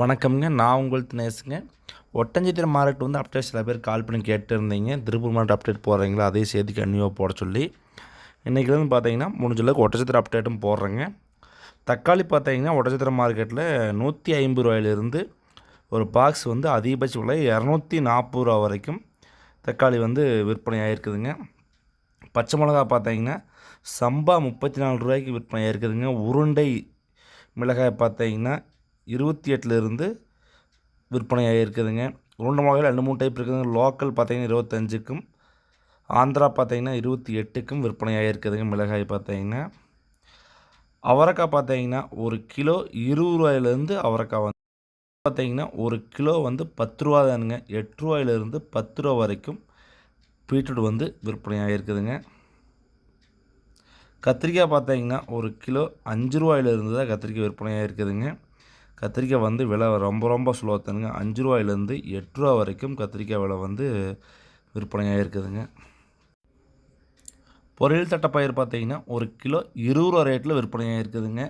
வணக்கம்ங்க. நான் உங்கள் தினேஷுங்க. ஒட்டஞ்சித்திர மார்க்கெட் வந்து அப்டேட் சில பேர் கால் பண்ணி கேட்டு இருந்தீங்க திருப்பூர் மார்க்கெட் அப்டேட் போடுறீங்களா? அதே சேர்த்து கன்னியூவாக போட சொல்லி. இன்றைக்கிலேருந்து பார்த்தீங்கன்னா முடிஞ்சளவுக்கு ஒட்டச்சத்திர அப்டேட்டும் போடுறேங்க. தக்காளி பார்த்தீங்கன்னா ஒட்டச்சத்திரம் மார்க்கெட்டில் நூற்றி ஐம்பது ரூபாயிலிருந்து ஒரு பாக்ஸ் வந்து அதிகபட்ச விலை இரநூத்தி நாற்பது ரூபா வரைக்கும் தக்காளி வந்து விற்பனை ஆகிருக்குதுங்க பச்சை மிளகா பார்த்தீங்கன்னா சம்பா முப்பத்தி நாலு ரூபாய்க்கு விற்பனை ஆகிருக்குதுங்க உருண்டை மிளகாய் பார்த்தீங்கன்னா இருபத்தி எட்டுலேருந்து விற்பனையாக இருக்குதுங்க உருண்டை மிளகாயில் ரெண்டு மூணு டைப் இருக்குதுங்க. லோக்கல் பார்த்தீங்கன்னா இருபத்தஞ்சுக்கும் ஆந்திரா பார்த்தீங்கன்னா இருபத்தி எட்டுக்கும் விற்பனையாக இருக்குதுங்க மிளகாய் பார்த்தீங்கன்னா. அவரைக்காய் பார்த்தீங்கன்னா ஒரு கிலோ இருபது ரூபாயிலேருந்து அவரைக்காய் வந்து பார்த்தீங்கன்னா ஒரு கிலோ வந்து பத்து ரூபா தானுங்க எட்டு ரூபாயிலேருந்து பத்து ரூபா வரைக்கும் பீட்ரூட் வந்து விற்பனையாக இருக்குதுங்க கத்திரிக்காய் பார்த்தீங்கன்னா ஒரு கிலோ அஞ்சு ரூபாயிலிருந்து தான் கத்திரிக்காய் விற்பனையாக இருக்குதுங்க கத்திரிக்காய் வந்து விலை ரொம்ப ரொம்ப ஸ்லோத்தனுங்க அஞ்சு ரூபாயிலேருந்து எட்டு ரூபா வரைக்கும் கத்திரிக்காய் விலை வந்து விற்பனையாக இருக்குதுங்க. பொரியல் தட்டைப்பயிர் பார்த்தீங்கன்னா ஒரு கிலோ இருபது ரூபா ரேட்டில் விற்பனையாக இருக்குதுங்க.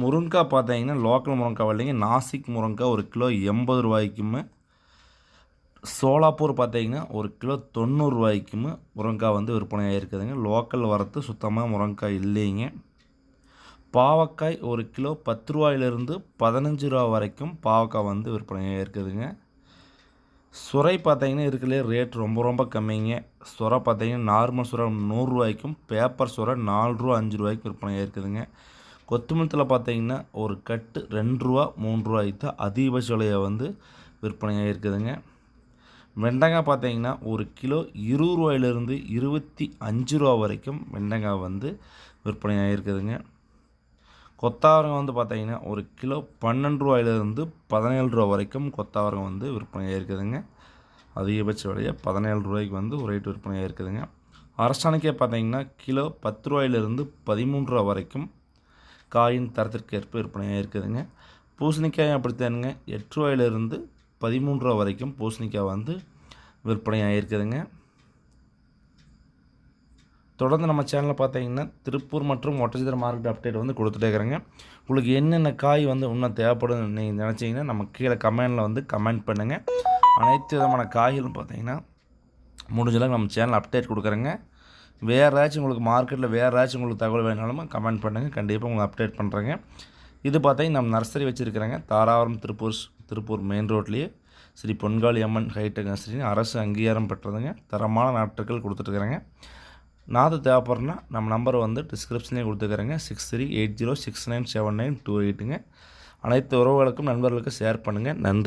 முருங்காய் பார்த்தீங்கன்னா லோக்கல் முருங்காய் இல்லைங்க நாசிக் முருங்காய் ஒரு கிலோ எண்பது ரூபாய்க்குமே சோலாப்பூர் பார்த்தீங்கன்னா ஒரு கிலோ தொண்ணூறுரூவாய்க்குமே முருங்காய் வந்து விற்பனையாக இருக்குதுங்க. லோக்கல் வரத்து சுத்தமாக முருங்காய் இல்லைங்க. பாவக்காய் ஒரு கிலோ பத்து ரூபாயிலிருந்து பதினஞ்சு ரூபா வரைக்கும் பாவக்காய் வந்து விற்பனையாக இருக்குதுங்க. சுரை பார்த்தீங்கன்னா இருக்கிறதுலே ரேட் ரொம்ப ரொம்ப கம்மிங்க. சுரை பார்த்தீங்கன்னா நார்மல் சுரை நூறுரூவாய்க்கும் பேப்பர் சுரை நாலு ரூபா அஞ்சு ரூபாய்க்கு விற்பனையாக இருக்குதுங்க. கொத்தமல்லத்தில் பார்த்தீங்கன்னா ஒரு கட்டு ரெண்டு ரூபா மூணு ரூபாய்க்கு தான் அதிகபட்ச விலையை வந்து விற்பனையாக இருக்குதுங்க. வெண்டங்காய் பார்த்தீங்கன்னா ஒரு கிலோ இருபது ரூபாயிலிருந்து இருபத்தி அஞ்சு ரூபா வரைக்கும் வெண்டங்காய் வந்து விற்பனையாக இருக்குதுங்க. கொத்தாவரங்கம் வந்து பார்த்தீங்கன்னா ஒரு கிலோ பன்னெண்டு ரூபாயிலிருந்து பதினேழு ரூபா வரைக்கும் கொத்தாவரங்கம் வந்து விற்பனையாக இருக்குதுங்க. அதிகபட்ச விலையை பதினேழு ரூபாய்க்கு வந்து ஒரு ரேட் விற்பனையாக இருக்குதுங்க. அரசாணிக்கே பார்த்தீங்கன்னா கிலோ பத்து ரூபாயிலிருந்து பதிமூன்று ரூபா வரைக்கும் காயின் தரத்திற்கு ஏற்ப விற்பனையாக இருக்குதுங்க. பூசணிக்காய் அப்படித்தானுங்க. எட்டு ரூபாயிலிருந்து பதிமூன்று ரூபா வரைக்கும் பூசணிக்காய் வந்து விற்பனையாக இருக்குதுங்க. தொடர்ந்து நம்ம சேனலில் பார்த்தீங்கன்னா திருப்பூர் மற்றும் ஒட்டச்சித்திர மார்க்கெட் அப்டேட் வந்து கொடுத்துட்டே இருக்கிறேங்க. உங்களுக்கு என்னென்ன காய் வந்து இன்னும் தேவைப்படும் நீங்கள் நினச்சிங்கன்னா நம்ம கீழே கமெண்டில் வந்து கமெண்ட் பண்ணுங்கள் அனைத்து விதமான காய்களும் பார்த்தீங்கன்னா முடிஞ்சளவுக்கு நம்ம சேனல் அப்டேட் கொடுக்குறேங்க. வேறு ஏதாச்சும் உங்களுக்கு மார்க்கெட்டில் வேறு ஏதாச்சும் உங்களுக்கு தகவல் வேணாலும் கமெண்ட் பண்ணுங்கள் கண்டிப்பாக உங்களுக்கு அப்டேட் பண்ணுறேங்க இது பார்த்தீங்கன்னா நம்ம நர்சரி வச்சுருக்கிறேங்க. தாராபுரம் திருப்பூர் திருப்பூர் மெயின் ரோட்லேயே ஸ்ரீ பொன்காளி அம்மன் ஹைடெக் நர்சரின்னு அரசு அங்கீகாரம் பெற்றதுங்க. தரமான நாட்கள் கொடுத்துட்ருக்குறேங்க நாது தேவைப்படுறனா நம்ம நம்பர் வந்து டிஸ்கிரிப்ஷன்லேயே கொடுத்துக்கிறேங்க. Six three eight zero six nine seven nine two எயிட்டுங்க அனைத்து உறவுகளுக்கும் நண்பர்களுக்கும் ஷேர் பண்ணுங்கள் நன்றி.